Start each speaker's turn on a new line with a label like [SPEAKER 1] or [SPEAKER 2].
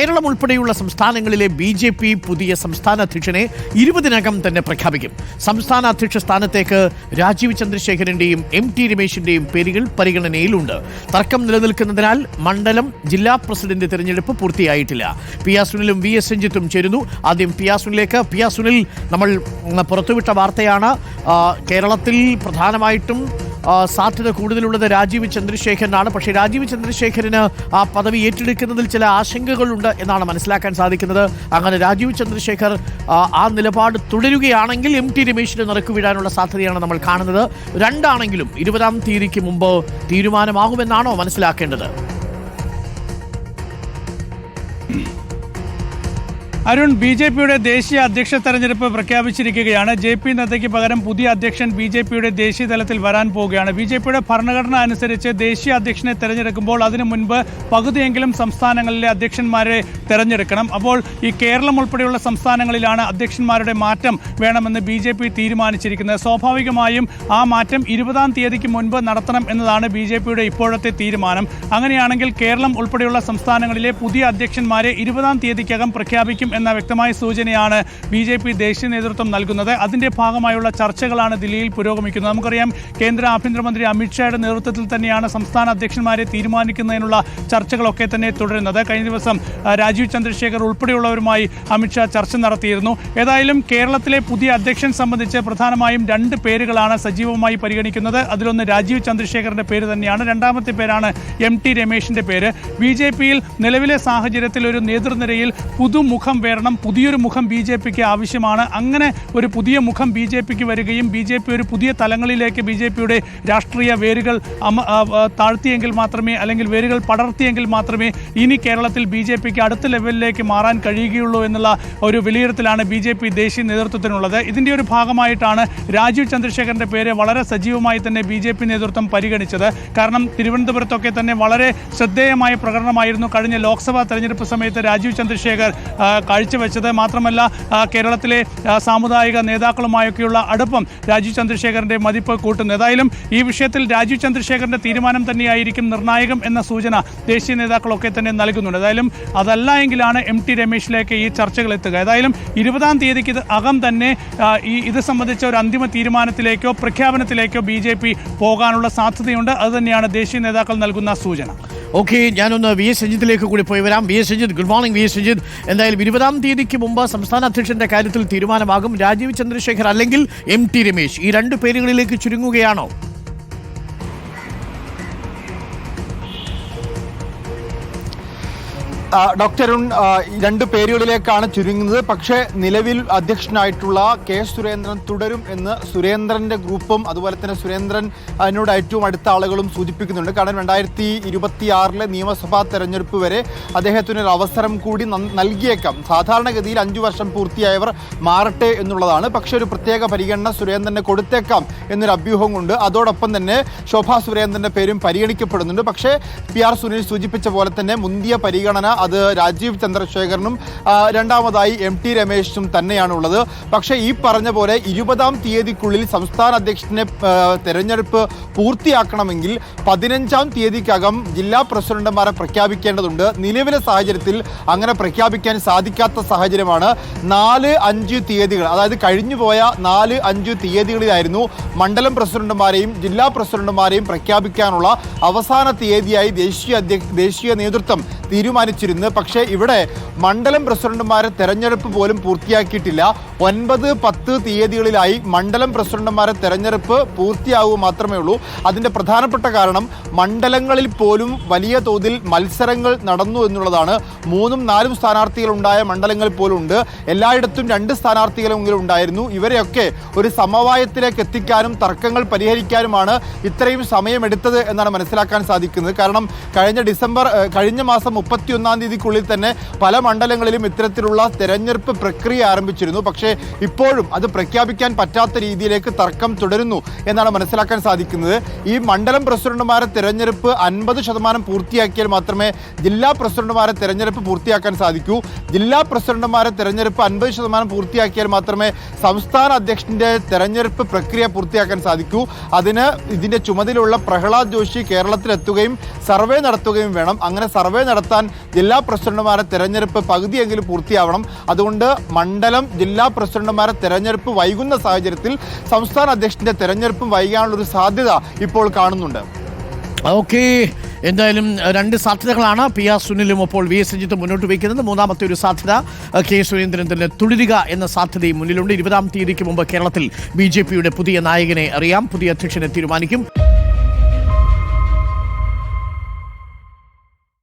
[SPEAKER 1] കേരളം ഉൾപ്പെടെയുള്ള സംസ്ഥാനങ്ങളിലെ B J P പുതിയ സംസ്ഥാന അധ്യക്ഷനെ ഇരുപതിനകം തന്നെ പ്രഖ്യാപിക്കും. സംസ്ഥാന അധ്യക്ഷ സ്ഥാനത്തേക്ക് രാജീവ് ചന്ദ്രശേഖരന്റെയും എം ടി രമേശിന്റെയും പേരുകൾ പരിഗണനയിലുണ്ട്. തർക്കം നിലനിൽക്കുന്നതിനാൽ മണ്ഡലം ജില്ലാ പ്രസിഡന്റ് തിരഞ്ഞെടുപ്പ് പൂർത്തിയായിട്ടില്ല. പി ആർ സുനിലും വി എസ് രഞ്ജിത്തും ചേരുന്നു. ആദ്യം പി ആർ സുനിലേക്ക്. പി ആർ സുനിൽ നമ്മൾ പുറത്തുവിട്ട വാർത്തയാണ് കേരളത്തിൽ പ്രധാനമായിട്ടും ആ, സാധ്യത കൂടുതലുള്ളത് രാജീവ് ചന്ദ്രശേഖരനാണ്. പക്ഷേ രാജീവ് ചന്ദ്രശേഖരന് ആ പദവി ഏറ്റെടുക്കുന്നതിൽ ചില ആശങ്കകളുണ്ട് എന്നാണ് മനസ്സിലാക്കാൻ സാധിക്കുന്നത്. അങ്ങനെ രാജീവ് ചന്ദ്രശേഖർ ആ, നിലപാട് തുടരുകയാണെങ്കിൽ എം ടി രമേശിന് നിറക്കു വീഴാനുള്ള സാധ്യതയാണ് നമ്മൾ കാണുന്നത്. രണ്ടാണെങ്കിലും ഇരുപതാം തീയതിക്ക് മുമ്പ് തീരുമാനമാകുമെന്നാണോ മനസ്സിലാക്കേണ്ടത്?
[SPEAKER 2] അരുൺ ബി ജെ പിയുടെ ദേശീയ അധ്യക്ഷ തെരഞ്ഞെടുപ്പ് പ്രഖ്യാപിച്ചിരിക്കുകയാണ്. ജെ പി നദ്ദയ്ക്ക് പകരം പുതിയ അധ്യക്ഷൻ ബി ജെ പിയുടെ ദേശീയ തലത്തിൽ വരാൻ പോവുകയാണ്. ബി ജെ പിയുടെ ഭരണഘടന അനുസരിച്ച് ദേശീയ അധ്യക്ഷനെ തെരഞ്ഞെടുക്കുമ്പോൾ അതിനു മുൻപ് പകുതിയെങ്കിലും സംസ്ഥാനങ്ങളിലെ അധ്യക്ഷന്മാരെ തെരഞ്ഞെടുക്കണം. അപ്പോൾ ഈ കേരളം ഉൾപ്പെടെയുള്ള സംസ്ഥാനങ്ങളിലാണ് അധ്യക്ഷന്മാരുടെ മാറ്റം വേണമെന്ന് ബി ജെ പി തീരുമാനിച്ചിരിക്കുന്നത്. സ്വാഭാവികമായും ആ മാറ്റം ഇരുപതാം തീയതിക്ക് മുൻപ് നടത്തണം എന്നതാണ് ബി ജെ പിയുടെ ഇപ്പോഴത്തെ തീരുമാനം. അങ്ങനെയാണെങ്കിൽ കേരളം ഉൾപ്പെടെയുള്ള സംസ്ഥാനങ്ങളിലെ പുതിയ അധ്യക്ഷന്മാരെ ഇരുപതാം തീയതിക്കകം പ്രഖ്യാപിക്കും എന്ന വ്യക്തമായ സൂചനയാണ് ബി ജെ പി ദേശീയ നേതൃത്വം നൽകുന്നത്. അതിന്റെ ഭാഗമായുള്ള ചർച്ചകളാണ് ദില്ലിയിൽ പുരോഗമിക്കുന്നത്. നമുക്കറിയാം കേന്ദ്ര ആഭ്യന്തരമന്ത്രി അമിത്ഷായുടെ നേതൃത്വത്തിൽ തന്നെയാണ് സംസ്ഥാന അധ്യക്ഷന്മാരെ തീരുമാനിക്കുന്നതിനുള്ള ചർച്ചകളൊക്കെ തന്നെ തുടരുന്നത്. കഴിഞ്ഞ ദിവസം രാജീവ് ചന്ദ്രശേഖർ ഉൾപ്പെടെയുള്ളവരുമായി അമിത്ഷാ ചർച്ച നടത്തിയിരുന്നു. ഏതായാലും കേരളത്തിലെ പുതിയ അധ്യക്ഷൻ സംബന്ധിച്ച് പ്രധാനമായും രണ്ട് പേരുകളാണ് സജീവമായി പരിഗണിക്കുന്നത്. അതിലൊന്ന് രാജീവ് ചന്ദ്രശേഖറിന്റെ പേര് തന്നെയാണ്. രണ്ടാമത്തെ പേരാണ് എം ടി രമേശിന്റെ പേര്. ബി ജെ പിയിൽ നിലവിലെ സാഹചര്യത്തിൽ ഒരു നേതൃനിരയിൽ പുതുമുഖം വരണം പുതിയൊരു മുഖം ബി ജെ പിക്ക് ആവശ്യമാണ്. അങ്ങനെ ഒരു പുതിയ മുഖം ബി ജെ പിക്ക് വരികയും ബി ജെ പി ഒരു പുതിയ തലങ്ങളിലേക്ക് ബി ജെ പിയുടെ രാഷ്ട്രീയ വേരുകൾ താഴ്ത്തിയെങ്കിൽ മാത്രമേ അല്ലെങ്കിൽ വേരുകൾ പടർത്തിയെങ്കിൽ മാത്രമേ ഇനി കേരളത്തിൽ ബി ജെ പിക്ക് അടുത്ത ലെവലിലേക്ക് മാറാൻ കഴിയുകയുള്ളൂ എന്നുള്ള ഒരു വിലയിരുത്തലാണ് ബി ജെ പി ദേശീയ നേതൃത്വത്തിനുള്ളത്. ഇതിന്റെ ഒരു ഭാഗമായിട്ടാണ് രാജീവ് ചന്ദ്രശേഖരന്റെ പേര് വളരെ സജീവമായി തന്നെ ബി ജെ പി നേതൃത്വം പരിഗണിച്ചത്. കാരണം തിരുവനന്തപുരത്തൊക്കെ തന്നെ വളരെ ശ്രദ്ധേയമായ പ്രകടനമായിരുന്നു. കഴിഞ്ഞ ലോക്സഭാ തെരഞ്ഞെടുപ്പ് സമയത്ത് രാജീവ് ചന്ദ്രശേഖർ കാഴ്ചവെച്ചത്. മാത്രമല്ല കേരളത്തിലെ സാമുദായിക നേതാക്കളുമായൊക്കെയുള്ള അടുപ്പം രാജീവ് ചന്ദ്രശേഖരന്റെ മതിപ്പ് കൂട്ടുന്നു. ഏതായാലും ഈ വിഷയത്തിൽ രാജീവ് ചന്ദ്രശേഖരന്റെ തീരുമാനം തന്നെയായിരിക്കും നിർണായകം എന്ന സൂചന ദേശീയ നേതാക്കളൊക്കെ തന്നെ നൽകുന്നുണ്ട്. ഏതായാലും അതല്ല എങ്കിലാണ് എം ടി രമേശിലേക്ക് ഈ ചർച്ചകൾ എത്തുക. ഏതായാലും ഇരുപതാം തീയതിക്ക് അകം തന്നെ ഈ ഇത് സംബന്ധിച്ച ഒരു അന്തിമ തീരുമാനത്തിലേക്കോ പ്രഖ്യാപനത്തിലേക്കോ ബി പോകാനുള്ള സാധ്യതയുണ്ട്. അതുതന്നെയാണ് ദേശീയ നേതാക്കൾ നൽകുന്ന സൂചന.
[SPEAKER 1] ഓക്കെ ഞാനൊന്ന് വി എസ് രഞ്ജിത്തിലേക്ക് കൂടി പോയി വരാം. V S Ranjith good morning V S Ranjith. എന്തായാലും ഇരുപതാം തീയതിക്ക് മുമ്പ് സംസ്ഥാന അധ്യക്ഷന്റെ കാര്യത്തിൽ തീരുമാനമാകും. രാജീവ് ചന്ദ്രശേഖർ അല്ലെങ്കിൽ എം ടി രമേശ്. ഈ രണ്ട് പേരുകളിലേക്ക് ചുരുങ്ങുകയാണോ?
[SPEAKER 3] അരുൺ രണ്ട് പേരുകളിലേക്കാണ് ചുരുങ്ങുന്നത്. പക്ഷേ നിലവിൽ അധ്യക്ഷനായിട്ടുള്ള കെ സുരേന്ദ്രൻ തുടരും എന്ന് സുരേന്ദ്രന്റെ ഗ്രൂപ്പും അതുപോലെ തന്നെ സുരേന്ദ്രൻ അതിനോട് ഏറ്റവും അടുത്ത ആളുകളും സൂചിപ്പിക്കുന്നുണ്ട്. കാരണം രണ്ടായിരത്തി ഇരുപത്തിയാറിലെ നിയമസഭാ തെരഞ്ഞെടുപ്പ് വരെ അദ്ദേഹത്തിന് ഒരു അവസരം കൂടി നൽകിയേക്കാം. സാധാരണഗതിയിൽ അഞ്ചു വർഷം പൂർത്തിയായവർ മാറട്ടെ എന്നുള്ളതാണ്. പക്ഷേ ഒരു പ്രത്യേക പരിഗണന സുരേന്ദ്രനെ കൊടുത്തേക്കാം എന്നൊരു അഭ്യൂഹം കൊണ്ട് അതോടൊപ്പം തന്നെ ശോഭാ സുരേന്ദ്രന്റെ പേരും പരിഗണിക്കപ്പെടുന്നുണ്ട്. പക്ഷേ പി ആർ സുനിൽ സൂചിപ്പിച്ച പോലെ തന്നെ മുന്തിയ പരിഗണന അത് രാജീവ് ചന്ദ്രശേഖരനും രണ്ടാമതായി എം ടി രമേശും തന്നെയാണുള്ളത്. പക്ഷേ ഈ പറഞ്ഞ പോലെ ഇരുപതാം തീയതിക്കുള്ളിൽ സംസ്ഥാന അധ്യക്ഷനെ തെരഞ്ഞെടുപ്പ് പൂർത്തിയാക്കണമെങ്കിൽ പതിനഞ്ചാം തീയതിക്കകം ജില്ലാ പ്രസിഡന്റുമാരെ പ്രഖ്യാപിക്കേണ്ടതുണ്ട്. നിലവിലെ സാഹചര്യത്തിൽ അങ്ങനെ പ്രഖ്യാപിക്കാൻ സാധിക്കാത്ത സാഹചര്യമാണ് നാല് അഞ്ച് തീയതികൾ. അതായത് കഴിഞ്ഞുപോയ നാല് അഞ്ച് തീയതികളിലായിരുന്നു മണ്ഡലം പ്രസിഡന്റുമാരെയും ജില്ലാ പ്രസിഡന്റുമാരെയും പ്രഖ്യാപിക്കാനുള്ള അവസാന തീയതിയായി ദേശീയ ദേശീയ നേതൃത്വം തീരുമാനിച്ചിരുന്നു. പക്ഷേ ഇവിടെ മണ്ഡലം പ്രസിഡന്റുമാരെ തെരഞ്ഞെടുപ്പ് പോലും പൂർത്തിയാക്കിയിട്ടില്ല. ഒൻപത് പത്ത് തീയതികളിലായി മണ്ഡലം പ്രസിഡന്റുമാരെ തെരഞ്ഞെടുപ്പ് പൂർത്തിയാവുക മാത്രമേ ഉള്ളൂ. അതിന്റെ പ്രധാനപ്പെട്ട കാരണം മണ്ഡലങ്ങളിൽ പോലും വലിയ തോതിൽ മത്സരങ്ങൾ നടന്നു എന്നുള്ളതാണ്. മൂന്നും നാലും സ്ഥാനാർത്ഥികൾ ഉണ്ടായ മണ്ഡലങ്ങൾ പോലും ഉണ്ട് എല്ലായിടത്തും രണ്ട് സ്ഥാനാർത്ഥികളെങ്കിലും ഉണ്ടായിരുന്നു. ഇവരെയൊക്കെ ഒരു സമവായത്തിലേക്ക് എത്തിക്കാനും തർക്കങ്ങൾ പരിഹരിക്കാനുമാണ് ഇത്രയും സമയമെടുത്തത് എന്നാണ് മനസ്സിലാക്കാൻ സാധിക്കുന്നത്. കാരണം കഴിഞ്ഞ ഡിസംബർ കഴിഞ്ഞ മാസം മുപ്പത്തിയൊന്നാം തീയതിക്കുള്ളിൽ തന്നെ പല മണ്ഡലങ്ങളിലും ഇത്തരത്തിലുള്ള തെരഞ്ഞെടുപ്പ് പ്രക്രിയ ആരംഭിച്ചിരുന്നു. പക്ഷേ പക്ഷേ ഇപ്പോഴും അത് പ്രഖ്യാപിക്കാൻ പറ്റാത്ത രീതിയിലേക്ക് തർക്കം തുടരുന്നു എന്നാണ് മനസ്സിലാക്കാൻ സാധിക്കുന്നത്. ഈ മണ്ഡലം പ്രസിഡന്റുമാരെ തിരഞ്ഞെടുപ്പ് അൻപത് ശതമാനം പൂർത്തിയാക്കിയാൽ മാത്രമേ ജില്ലാ പ്രസിഡന്റുമാരെ തിരഞ്ഞെടുപ്പ് പൂർത്തിയാക്കാൻ സാധിക്കൂ. ജില്ലാ പ്രസിഡന്റുമാരെ തിരഞ്ഞെടുപ്പ് അൻപത് ശതമാനം പൂർത്തിയാക്കിയാൽ മാത്രമേ സംസ്ഥാന അധ്യക്ഷന്റെ തെരഞ്ഞെടുപ്പ് പ്രക്രിയ പൂർത്തിയാക്കാൻ സാധിക്കൂ. അതിന് ഇതിന്റെ ചുമതലയുള്ള പ്രഹ്ലാദ് ജോഷി കേരളത്തിലെത്തുകയും സർവേ നടത്തുകയും വേണം. അങ്ങനെ സർവേ നടത്താൻ ജില്ലാ പ്രസിഡന്റുമാരെ തെരഞ്ഞെടുപ്പ് പകുതിയെങ്കിലും പൂർത്തിയാവണം. അതുകൊണ്ട് മണ്ഡലം ജില്ലാ പ്രസിഡന്റുമാരെ തെരഞ്ഞെടുപ്പ് വൈകുന്ന സാഹചര്യത്തിൽ സംസ്ഥാന അധ്യക്ഷന്റെ തെരഞ്ഞെടുപ്പും വൈകാനുള്ള ഒരു സാധ്യത ഇപ്പോൾ കാണുന്നുണ്ട്.
[SPEAKER 1] ഓക്കെ. എന്തായാലും രണ്ട് സാധ്യതകളാണ് പി ആർ സുനിലും അപ്പോൾ വി എസ് രഞ്ജിത്തും മുന്നോട്ട് വയ്ക്കുന്നത്. മൂന്നാമത്തെ ഒരു സാധ്യത കെ സുരേന്ദ്രൻ തന്നെ തുടരുക എന്ന സാധ്യതയും മുന്നിലുണ്ട്. ഇരുപതാം തീയതിക്ക് മുമ്പ് കേരളത്തിൽ ബി പുതിയ നായകനെ അറിയാം. പുതിയ അധ്യക്ഷനെ തീരുമാനിക്കും.